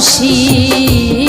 হাসি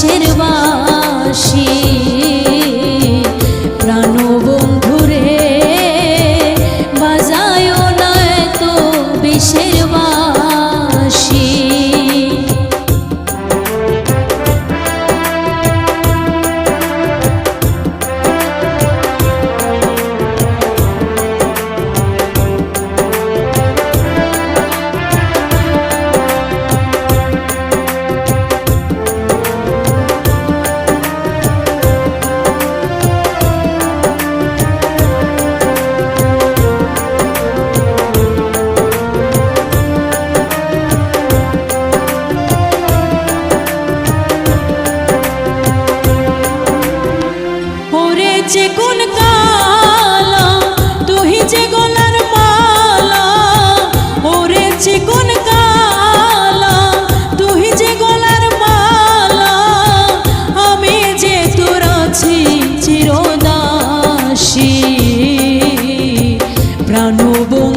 বাসি। nubu